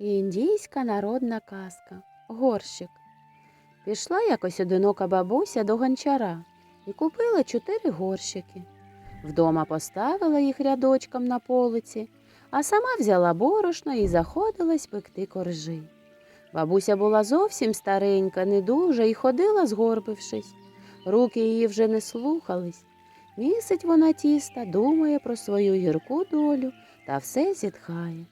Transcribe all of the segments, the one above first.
Індійська народна казка. Горщик. Пішла якось одинока бабуся до гончара і купила чотири горщики. Вдома поставила їх рядочком на полиці, а сама взяла борошно і заходилась пекти коржі. Бабуся була зовсім старенька, не дуже і ходила, згорбившись. Руки її вже не слухались. Місить вона тіста, думає про свою гірку долю та все зітхає.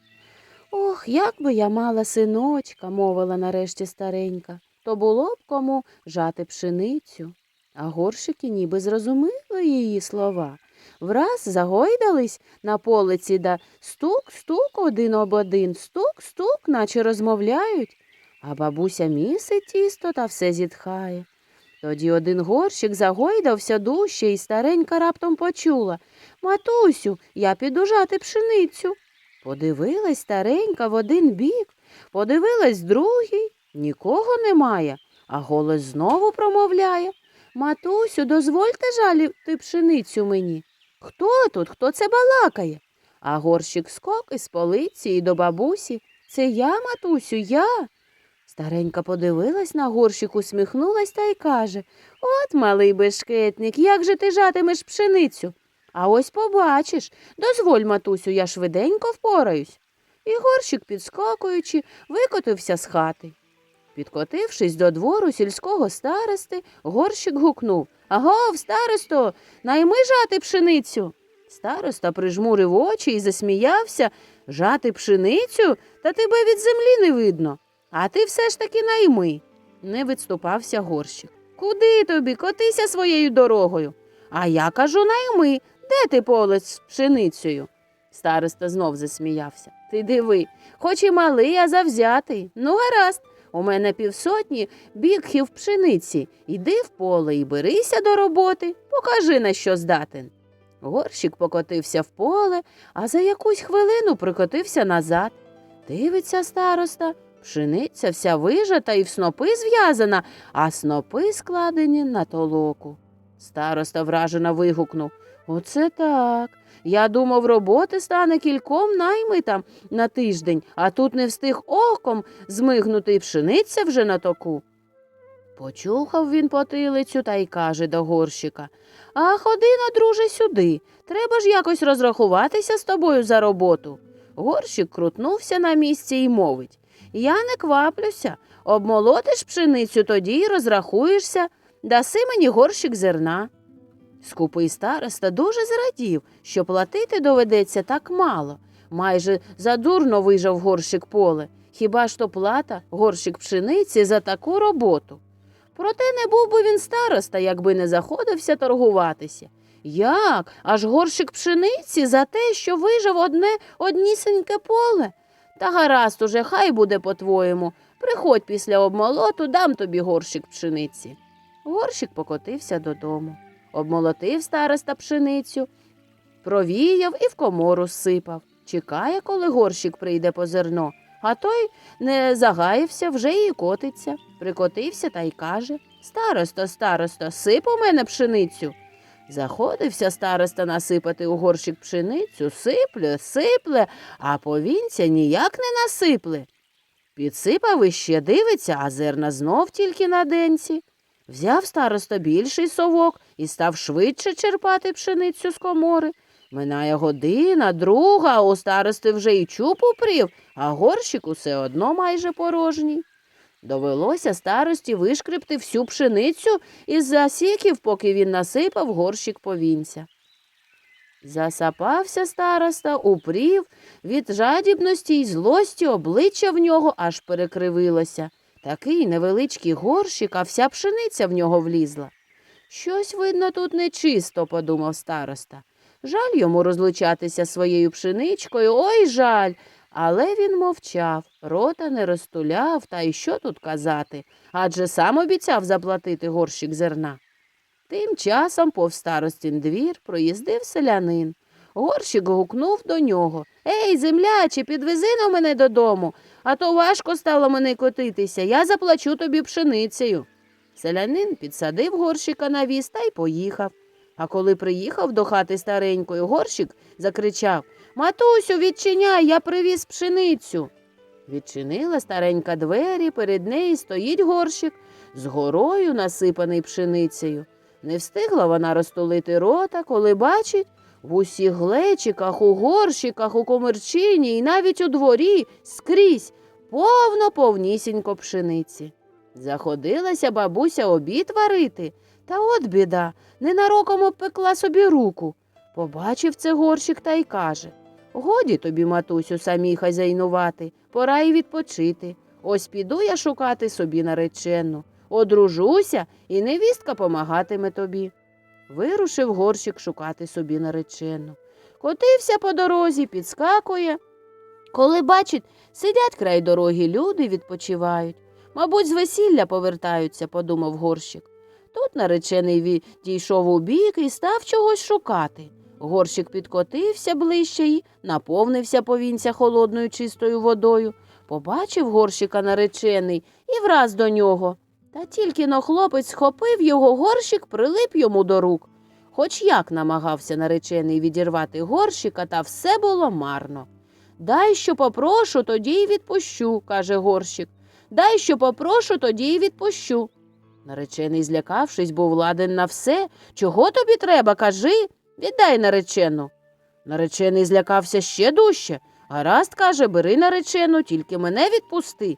Ох, як би я мала синочка, мовила нарешті старенька, то було б кому жати пшеницю. А горщики ніби зрозуміли її слова. Враз загойдались на полиці да стук-стук один об один, стук-стук, наче розмовляють. А бабуся місить тісто та все зітхає. Тоді один горщик загойдався дужче, і старенька раптом почула Матусю, я піду жати пшеницю. Подивилась старенька в один бік, подивилась другий, нікого немає, а голос знову промовляє Матусю, дозвольте жаліти пшеницю мені. Хто тут? Хто це балакає? А горщик скок із полиці і до бабусі. Це я, матусю, я. Старенька подивилась на горщик, усміхнулась та й каже От, малий бешкетник, як же ти жатимеш пшеницю? А ось побачиш. Дозволь, матусю, я швиденько впораюсь. І горщик, підскакуючи, викотився з хати. Підкотившись до двору сільського старости, горщик гукнув Агов, старосто, найми жати пшеницю. Староста прижмурив очі і засміявся жати пшеницю, та тебе від землі не видно. А ти все ж таки найми. Не відступався горщик. Куди тобі? Котися своєю дорогою. А я кажу найми. Де ти поле з пшеницею? Староста знов засміявся. Ти диви, хоч і малий, а завзятий. Ну, гаразд, у мене півсотні бігхів пшениці. Іди в поле і берися до роботи, покажи, на що здатен. Горщик покотився в поле, а за якусь хвилину прикотився назад. Дивиться староста, пшениця вся вижата і в снопи зв'язана, а снопи складені на толоку. Староста вражено вигукнув Оце так. Я думав, роботи стане кільком наймитам на тиждень, а тут не встиг оком змигнути і пшениця вже на току. Почухав він потилицю та й каже до горщика А ходи на друже сюди. Треба ж якось розрахуватися з тобою за роботу. Горщик крутнувся на місці і мовить Я не кваплюся. Обмолотиш пшеницю, тоді й розрахуєшся, даси мені горщик зерна. Скупий староста дуже зрадів, що платити доведеться так мало. Майже задурно вижав горщик поле. Хіба ж то плата горщик пшениці за таку роботу? Проте не був би він староста, якби не заходився торгуватися. Як? Аж горщик пшениці за те, що вижив одне однісеньке поле? Та гаразд уже, хай буде по-твоєму. Приходь після обмолоту, дам тобі горщик пшениці. Горщик покотився додому. Обмолотив староста пшеницю, провіяв і в комору сипав. Чекає, коли горщик прийде по зерно, а той не загаївся, вже і котиться. Прикотився та й каже Старосто, старосто, сип у мене пшеницю. Заходився староста насипати у горщик пшеницю, сипле, сипле, а повінця ніяк не насипле. Підсипав іще дивиться, а зерна знов тільки на денці. Взяв староста більший совок і став швидше черпати пшеницю з комори. Минає година, друга, у старости вже й чуб упрів, а горщик усе одно майже порожній. Довелося старості вишкребти всю пшеницю із засіків, поки він насипав горщик повінця. Засапався староста, упрів, від жадібності й злості обличчя в нього аж перекривилося. Такий невеличкий горщик, а вся пшениця в нього влізла. Щось, видно, тут нечисто, подумав староста. Жаль йому розлучатися своєю пшеничкою, ой жаль. Але він мовчав, рота не розтуляв, та й що тут казати, адже сам обіцяв заплатити горщик зерна. Тим часом повз старостін двір проїздив селянин. Горщик гукнув до нього Ей, земляче, підвези на мене додому, а то важко стало мене котитися, я заплачу тобі пшеницею. Селянин підсадив горщика на віз та й поїхав. А коли приїхав до хати старенької, горщик закричав Матусю, відчиняй, я привіз пшеницю. Відчинила старенька двері, перед нею стоїть горщик з горою, насипаний пшеницею. Не встигла вона розтулити рота, коли бачить, в усіх глечиках, у горщиках, у комерчині і навіть у дворі скрізь повно повнісінько пшениці. Заходилася бабуся обід варити, та от біда, ненароком обпекла собі руку. Побачив це горщик та й каже Годі тобі, матусю, самій хазяйнувати, пора й відпочити. Ось піду я шукати собі наречену. Одружуся, і невістка помагатиме тобі. Вирушив горщик шукати собі наречену. Котився по дорозі, підскакує. Коли бачить, сидять край дороги люди, відпочивають. Мабуть, з весілля повертаються, подумав горщик. Тут наречений відійшов у бік і став чогось шукати. Горщик підкотився ближче і наповнився повінця холодною чистою водою. Побачив горщика наречений і враз до нього. Та тільки но хлопець схопив його горщик, прилип йому до рук. Хоч як намагався наречений відірвати горщика, та все було марно. Дай, що попрошу, тоді й відпущу, каже горщик. Дай, що попрошу, тоді й відпущу. Наречений, злякавшись, був ладен на все. Чого тобі треба, кажи, віддай наречену. Наречений злякався ще дужче. Гаразд, каже, бери наречену, тільки мене відпусти.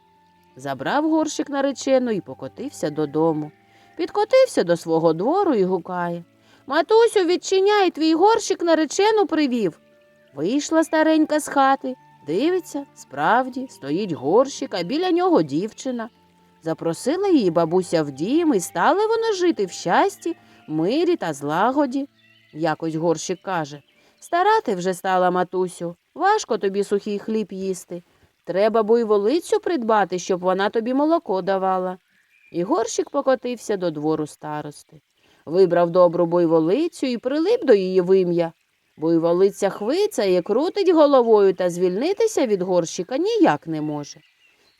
Забрав горщик наречену і покотився додому. Підкотився до свого двору і гукає. Матусю, відчиняй, твій горщик наречену привів. Вийшла старенька з хати, дивиться, справді, стоїть горщик, а біля нього дівчина. Запросила її бабуся в дім, і стали вони жити в щасті, мирі та злагоді. Якось горщик каже Стара ти вже стала, матусю, важко тобі сухий хліб їсти. Треба буйволицю придбати, щоб вона тобі молоко давала. І горщик покотився до двору старости. Вибрав добру буйволицю і прилип до її вим'я. Буйволиця хвицяє, крутить головою та звільнитися від горщика ніяк не може.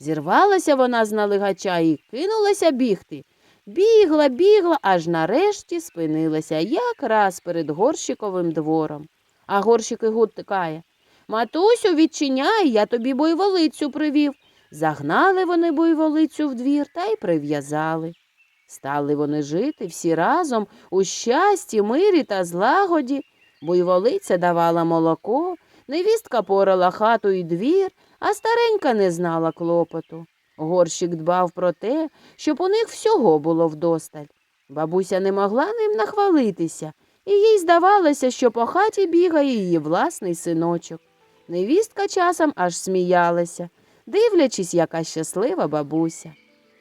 Зірвалася вона з налигача і кинулася бігти. Бігла, бігла, аж нарешті спинилася якраз перед горщиковим двором. А горщик і гукає Матусю, відчиняй, я тобі буйволицю привів. Загнали вони буйволицю в двір та й прив'язали. Стали вони жити всі разом у щасті, мирі та злагоді. Буйволиця давала молоко, невістка порала хату і двір, а старенька не знала клопоту. Горщик дбав про те, щоб у них всього було вдосталь. Бабуся не могла ним нахвалитися, і їй здавалося, що по хаті бігає її власний синочок. Невістка часом аж сміялася, дивлячись, яка щаслива бабуся.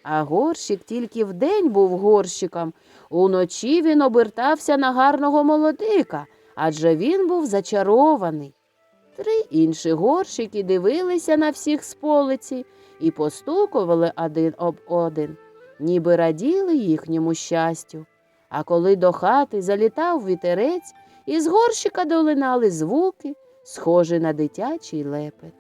А горщик тільки вдень був горщиком. Уночі він обертався на гарного молодика, адже він був зачарований. Три інші горщики дивилися на всіх з полиці і постукували один об один, ніби раділи їхньому щастю. А коли до хати залітав вітерець, із горщика долинали звуки, схожі на дитячий лепет.